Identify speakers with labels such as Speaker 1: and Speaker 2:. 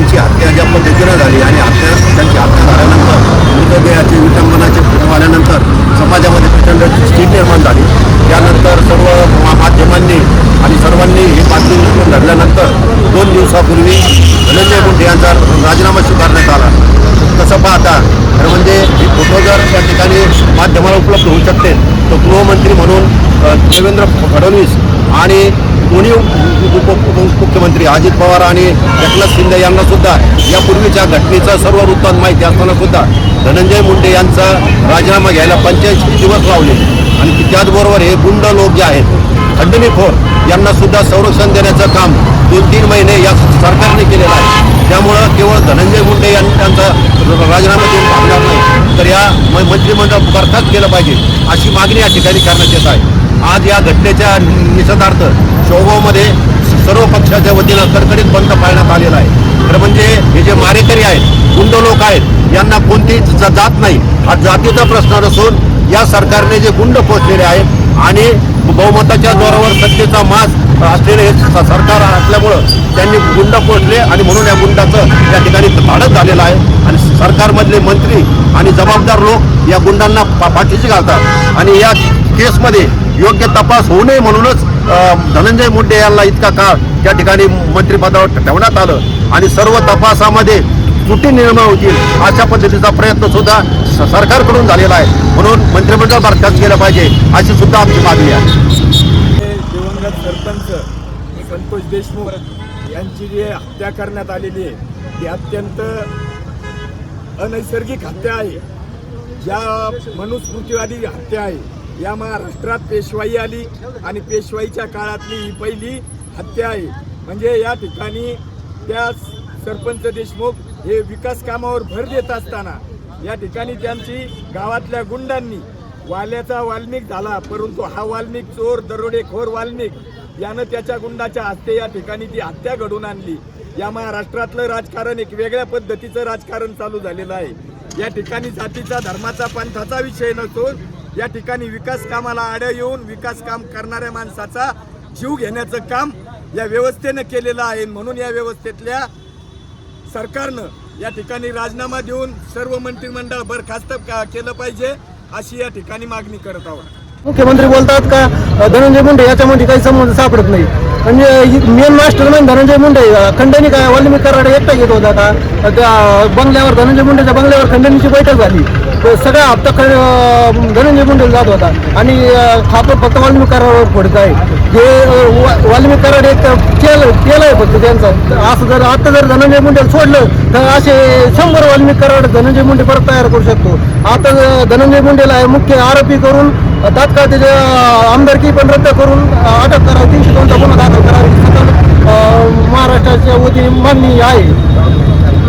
Speaker 1: झाली आणि हत्या त्यांची हत्या झाल्यानंतर मृतदेहाचे विटंबनाचे फोटो आल्यानंतर समाजामध्ये प्रचंड स्थिती निर्माण झाली. त्यानंतर सर्व माध्यमांनी आणि सर्वांनी ही बातमी उचलून धरल्यानंतर दोन दिवसापूर्वी धनंजय मुंडे यांचा राजीनामा स्वीकारण्यात आला. तसं पाहता तर म्हणजे हे फोटो जर त्या ठिकाणी माध्यमाला उपलब्ध होऊ शकते तर गृहमंत्री म्हणून देवेंद्र फडणवीस आणि दोन्ही उप- मुख्यमंत्री अजित पवार आणि एकनाथ शिंदे यांना सुद्धा यापूर्वीच्या घटनेचं सर्व वृत्तांत माहिती असताना सुद्धा धनंजय मुंडे यांचा राजीनामा घ्यायला पंच्याऐंशी दिवस लावले. आणि त्याचबरोबर हे गुंड लोक जे आहेत खंडणीखोर यांना सुद्धा संरक्षण देण्याचं काम दोन तीन महिने या सरकारने केलेलं आहे. त्यामुळं केवळ धनंजय मुंडे यांनी त्यांचा राजीनामा देऊन भागणार नाही तर या म- मंत्रिमंडळ बरखास्त केलं पाहिजे अशी मागणी या ठिकाणी करण्यात येत आहे. आज या घटनेच्या निषेधार्थ शोगावमध्ये सर्व पक्षाच्या वतीनं कडकडीत बंद पाळण्यात आलेला आहे. तर म्हणजे हे जे मारेकरी आहेत गुंड लोक आहेत यांना कोणतीही जात नाही. हा जातीचा प्रश्न नसून या सरकारने जे गुंड पोचलेले आहेत आणि बहुमताच्या जोरावर सत्तेचा मास असलेले हे सरकार असल्यामुळं त्यांनी गुंड पोचले आणि म्हणून या गुंडाचं या ठिकाणी धाडत झालेलं आहे. आणि सरकारमधले मंत्री आणि जबाबदार लोक या गुंडांना पाठीशी घालतात. आणि या केसमध्ये योग्य तपास होऊ नये म्हणूनच धनंजय मुंडे यांना इतका काळ त्या ठिकाणी मंत्रिपदावर ठेवण्यात आलं. आणि सर्व तपासामध्ये त्रुटी निर्माण होतील अशा पद्धतीचा प्रयत्न सुद्धा सरकारकडून झालेला आहे. म्हणून मंत्रिमंडळ बरखास्त केलं पाहिजे अशी सुद्धा आमची मागणी आहे.
Speaker 2: दिवंगत सरपंच संतोष देशमुख यांची जी हत्या करण्यात आलेली आहे ती अत्यंत अनैसर्गिक हत्या आहे. ज्या मनुस्मृतीवादी हत्या आहे या महाराष्ट्रात पेशवाई आली आणि पेशवाईच्या काळातली ही पहिली हत्या आहे. म्हणजे या ठिकाणी त्या सरपंच देशमुख हे विकास कामावर भर देत असताना या ठिकाणी त्यांची गावातल्या गुंडांनी वाल्याचा वाल्मिक झाला परंतु हा वाल्मिक चोर दरोडेखोर वाल्मिक यानं त्याच्या गुंडाच्या हस्ते या ठिकाणी ती हत्या घडून आणली. या महाराष्ट्रातलं राजकारण एक वेगळ्या पद्धतीचं राजकारण चालू झालेलं आहे. या ठिकाणी जातीचा धर्माचा पंथाचा विषय नसून या ठिकाणी विकास कामाला आड्या येऊन विकास काम करणाऱ्या माणसाचा जीव घेण्याचं काम या व्यवस्थेनं केलेलं आहे. म्हणून या व्यवस्थेतल्या सरकारनं या ठिकाणी राजीनामा देऊन सर्व मंत्रिमंडळ बरखास्त का- केलं पाहिजे अशी या ठिकाणी मागणी करत आहोत.
Speaker 3: मुख्यमंत्री बोलतात का? धनंजय मुंडे याच्यामध्ये काही संबंध सापडत नाही. म्हणजे मेन मास्टर म्हणजे धनंजय मुंडे खंडणी काय वाल्मिक कराडे एकटा घेत होता का त्या बंगल्यावर धनंजय मुंडेच्या बंगल्यावर खंडणीची बैठक झाली. सगळा हप्ता खंड धनंजय मुंडे जात होता. आणि खापर फक्त वाल्मिक कराडावर फोडत आहे. हे वा- वाल्मिक कराड एक केलं केलंय फक्त त्यांचं. असं जर आता जर धनंजय मुंडे सोडलं तर असे शंभर वाल्मिक कराड धनंजय मुंडे परत तयार करू शकतो. आता धनंजय मुंडेला मुख्य आरोपी करून तात्काळ त्याच्या आमदारकी पण रद्द करून अटक करावी तीनशे दोनचा गुन्हा दाखल करावी महाराष्ट्राच्या वतीने मागणी आहे.